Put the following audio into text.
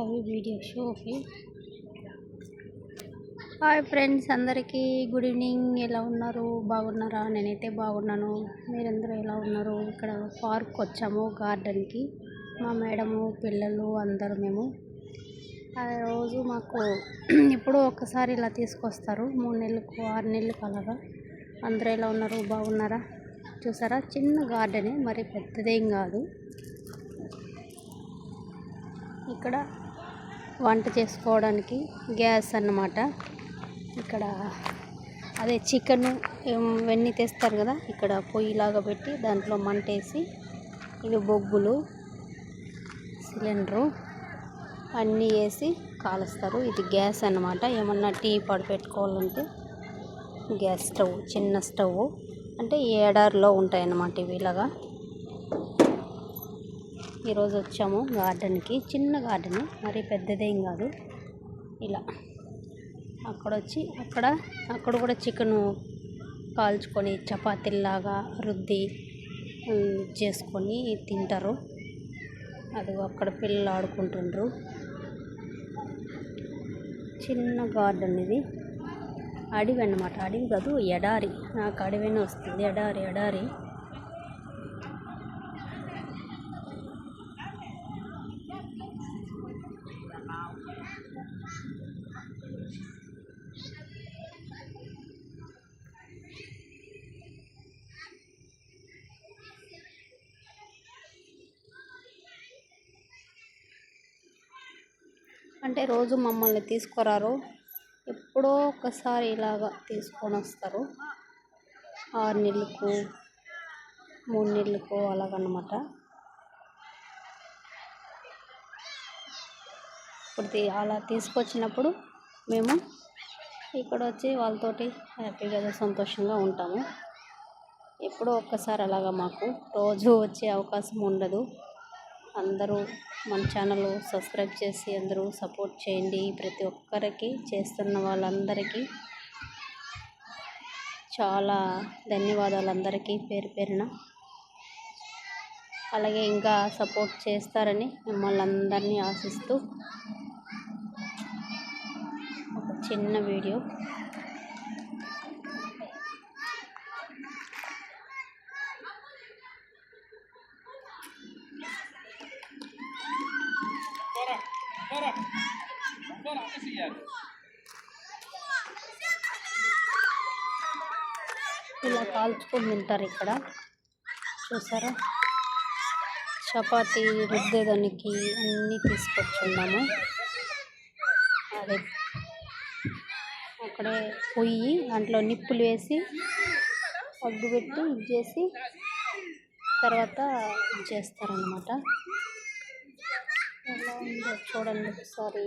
అవి వీడియో షోకి hi friends అందరికీ గుడ్ ఈవినింగ్ ఎలా ఉన్నారు? బాగున్నారా? నేనైతే బాగున్నాను. మీరందరూ ఎలా ఉన్నారు? ఇక్కడ పార్క్ వచ్చాము గార్డెన్కి మా మేడము పిల్లలు అందరూ మేము. ఆ రోజు మాకు ఇప్పుడు ఒకసారి ఇలా తీసుకొస్తారు. మూడు నెలలకు ఆరు నెలలకు అలాగా. అందరూ ఎలా ఉన్నారు? బాగున్నారా? చూసారా? చిన్న గార్డెనే మరి పెద్దదేం కాదు. ఇక్కడ వంట చేసుకోవడానికి గ్యాస్ అన్నమాట. ఇక్కడ అదే చికెన్ ఇవన్నీ తెస్తారు కదా ఇక్కడ పొయ్యిలాగా పెట్టి దాంట్లో మంట వేసి ఇవి బొగ్గులు సిలిండరు అన్నీ వేసి కాలుస్తారు. ఇది గ్యాస్ అన్నమాట. ఏమన్నా టీ పొడి పెట్టుకోవాలంటే గ్యాస్ స్టవ్ చిన్న స్టవ్. అంటే ఏడారిలో ఉంటాయన్నమాట ఇవి ఇలాగా. ఈరోజు వచ్చాము గార్డెన్కి. చిన్న గార్డెన్ మరి పెద్దదేం కాదు. ఇలా. అక్కడ వచ్చి అక్కడ అక్కడ కూడా చికెను కాల్చుకొని చపాతీలాగా రుద్ది చేసుకొని తింటారు. అది అక్కడ పిల్లలు ఆడుకుంటుండ్రు. చిన్న గార్డెన్ ఇది. అడవి అన్నమాట. అడవి కాదు ఎడారి. నాకు అడవినే వస్తుంది. ఎడారి ఎడారి. అంటే రోజు మమ్మల్ని తీసుకురారు ఎప్పుడో ఒకసారి ఇలాగా తీసుకొని వస్తారు. ఆరు నెలలకు మూడు నెలలకు అలాగనమాట ఇప్పుడు అలా తీసుకొచ్చినప్పుడు మేము ఇక్కడ వచ్చి వాళ్ళతోటి హ్యాపీగా సంతోషంగా ఉంటాము. ఎప్పుడో ఒక్కసారి అలాగా మాకు రోజు వచ్చే అవకాశం ఉండదు. అందరూ మన ఛానల్ సబ్స్క్రైబ్ చేసి అందరూ సపోర్ట్ చేయండి. ప్రతి ఒక్కరికి చేస్తున్న వాళ్ళందరికీ చాలా ధన్యవాదాలు అందరికీ పేరు పేరున. అలాగే ఇంకా సపోర్ట్ చేస్తారని మిమ్మల్ని అందరినీ ఆశిస్తూ ఒక చిన్న వీడియో. ఇలా కాల్చుకొని తింటారు ఇక్కడ. చూసారా? చపాతి రుద్దేదానికి అన్నీ తీసుకొచ్చున్నాము. అదే అక్కడే పొయ్యి దాంట్లో నిప్పులు వేసి అగ్గు పెట్టి ఇది చేసి తర్వాత ఇది చేస్తారనమాట ఎలా ఉందో చూడండి ఒకసారి.